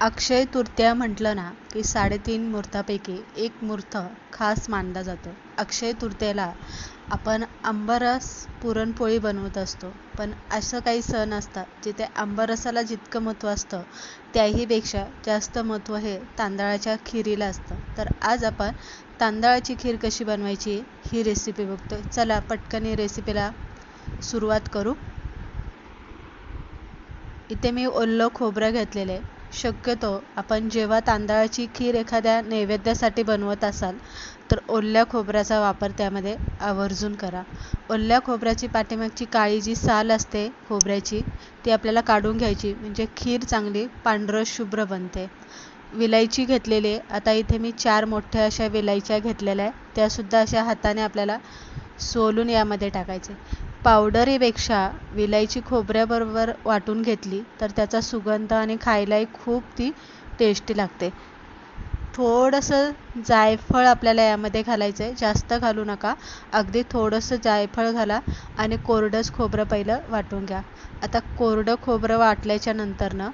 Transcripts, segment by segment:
अक्षय तृतीया म्हटलं ना की साडेतीन मुहूर्तापैकी एक मुहूर्त खास मानला जातो. अक्षय तृतीयेला आपण आंबारस पुरणपोळी बनवत असतो. पण असं काही सण असतात जिथे आंबारसाला जितकं महत्त्व असतं त्याहीपेक्षा जास्त महत्त्व हे तांदळाच्या खिरीला असतं. तर आज आपण तांदळाची खीर कशी बनवायची ही रेसिपी बघतो चला पटकन ही रेसिपीला सुरुवात करू. इथे मी ओल्लं खोबरं घेतलेलं आहे. शक्यतो आपण जेव्हा तांदळाची खीर एखाद्या नैवेद्यासाठी बनवत असाल तर ओल्या खोबऱ्याचा वापर त्यामध्ये आवर्जून करा. ओल्या खोबऱ्याची पाठीमागची काळी जी साल असते खोबऱ्याची ती आपल्याला काढून घ्यायची. म्हणजे खीर चांगली पांढरं शुभ्र बनते. विलायची घेतलेली आता इथे मी चार मोठ्या अशा विलायच्या घेतलेल्या आहे त्यासुद्धा अशा हाताने आपल्याला सोलून यामध्ये टाकायचे. पावडरीपेक्षा विलायची खोबऱ्याबरोबर वाटून घेतली तर त्याचा सुगंध आणि खायलाही खूप ती टेस्टी लागते. थोडंसं जायफळ आपल्याला यामध्ये घालायचं आहे जास्त घालू नका. अगदी थोडंसं जायफळ घाला आणि कोरडंच खोबरं पहिलं वाटून घ्या. आता कोरडं खोबरं वाटल्याच्या नंतरनं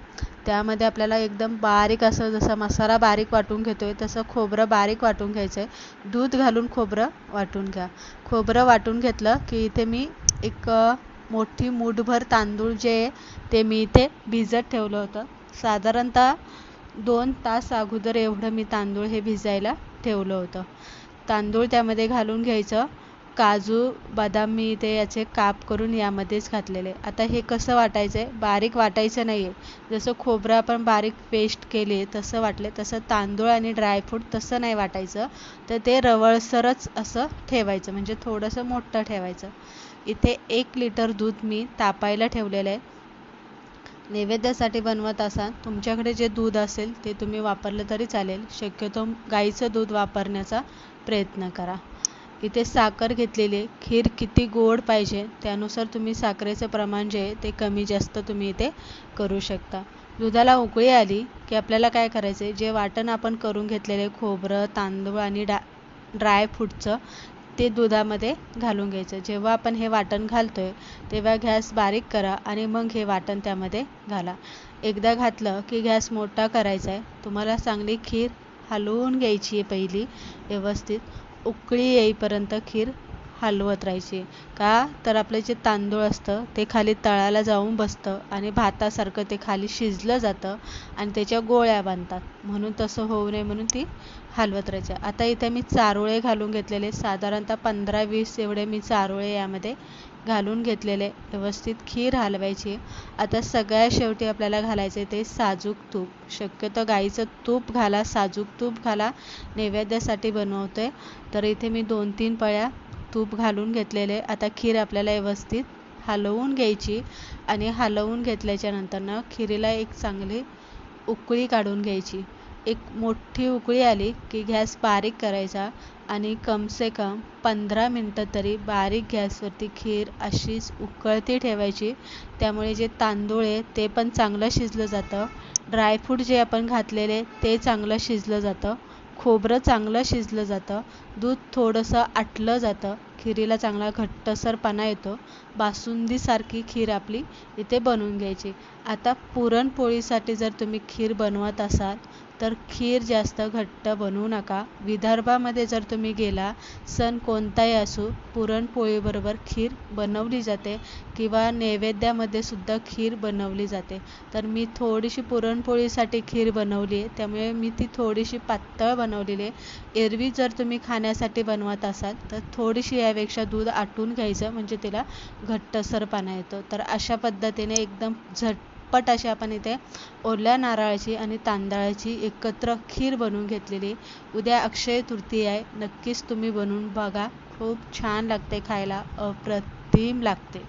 त्यामध्ये आपल्याला एकदम बारीक असं जसं मसाला बारीक वाटून घेतो आहे तसं खोबरं बारीक वाटून घ्यायचं आहे दूध घालून खोबरं वाटून घ्या. खोबरं वाटून घेतलं की इथे मी एक मोठी मूठभर तांदूळ जे ते मी इथे भिजत ठेवलं होतं. साधारणतः दोन तास अगोदर एवढं मी तांदूळ हे भिजायला ठेवलं होतं. तांदूळ त्यामध्ये घालून घ्यायचं. काजू बदाम मी याचे काप करून यामध्येच घातलेले. आता हे कसं वाटायचं आहे बारीक वाटायचं नाही आहे जसं खोबरं आपण बारीक पेस्ट केले तसं वाटले. तसं तांदूळ आणि ड्रायफ्रूट तसं नाही वाटायचं. तर ते रवळसरच असं ठेवायचं. म्हणजे थोडंसं मोठं ठेवायचं. इथे एक लिटर दूध मी तापायला ठेवलेलं आहे. नैवेद्यासाठी बनवत असाल तुमच्याकडे जे दूध असेल ते तुम्ही वापरलं तरी चालेल. शक्यतो गाईचं दूध वापरण्याचा प्रयत्न करा. इथे साखर घेतलेली खीर किती गोड पाहिजे त्यानुसार तुम्ही साखरेचं प्रमाण जे आहे ते कमी जास्त तुम्ही इथे करू शकता. दुधाला उकळी आली की आपल्याला काय करायचं आहे जे वाटण आपण करून घेतलेले खोबरं तांदूळ आणि डा ड्रायफ्रूटचं ते दुधामध्ये घालून घ्यायचं. जेव्हा आपण हे वाटण घालतो आहे तेव्हा गॅस बारीक करा आणि मग हे वाटण त्यामध्ये घाला. एकदा घातलं की गॅस मोठा करायचा आहे. तुम्हाला चांगली खीर हलवून घ्यायची आहे पहिली व्यवस्थित. उकळी येईपर्यंत खीर हलवत राहायची. का? तर आपलं जे तांदूळ असतं ते खाली तळाला जाऊन बसतं आणि भातासारखं ते खाली शिजलं जातं आणि त्याच्या गोळ्या बांधतात. म्हणून तसं होऊ नये म्हणून ती हलवत राहायची. आता इथे मी चारोळे घालून घेतलेले. साधारणतः पंधरा वीस एवढे मी चारोळे यामध्ये घालून घेतलेले व्यवस्थित खीर हलवायची. आता सगळ्या शेवटी आपल्याला घालायचे ते साजूक तूप. शक्यतो गाईचं तूप घाला साजूक तूप घाला. नैवेद्यासाठी बनवतोय. तर इथे मी दोन तीन पळ्या तूप घालून घेतलेले. आता खीर आपल्याला व्यवस्थित हलवून घ्यायची आणि हलवून घेतल्याच्या नंतरनं खिरीला एक चांगली उकळी काढून घ्यायची. एक मोठी उकळी आली की गॅस बारीक करायचा आणि कमसे कम पंधरा मिनटं तरी बारीक गॅसवरती खीर अशीच उकळती ठेवायची. त्यामुळे जे तांदूळ आहे ते पण चांगलं शिजलं जातं. ड्रायफ्रूट जे आपण घातलेले ते चांगलं शिजलं जातं. खोबरं चांगलं शिजलं जातं. दूध थोडंसं आटलं जातं. खिरीला चांगला घट्टसरपणा येतो. बासुंदीसारखी खीर आपली इथे बनवून घ्यायची. आता पुरणपोळीसाठी जर तुम्ही खीर बनवत असाल तर खीर जास्त घट्ट बनवू नका. विदर्भामध्ये जर तुम्ही गेला सण कोणताही असो पुरणपोळीबरोबर खीर बनवली जाते किंवा नैवेद्यामध्ये सुद्धा खीर बनवली जाते. तर मी थोडीशी पुरणपोळीसाठी खीर बनवली आहे. त्यामुळे मी ती थोडीशी पातळ बनवलेली आहे. एरवी जर तुम्ही खाण्यासाठी बनवत असाल तर थोडीशी यापेक्षा दूध आटून घ्यायचं म्हणजे तिला घट्टसरपणा येतो. तर अशा पद्धतीने एकदम झट पट अशी आपण इथे ओल्या नारळाची आणि तांदळाची एकत्र खीर बनवून घेतलेली. उद्या अक्षय तृतीया आहे. नक्कीच तुम्ही बनवून बघा. खूप छान लागते खायला. अप्रतिम लागते.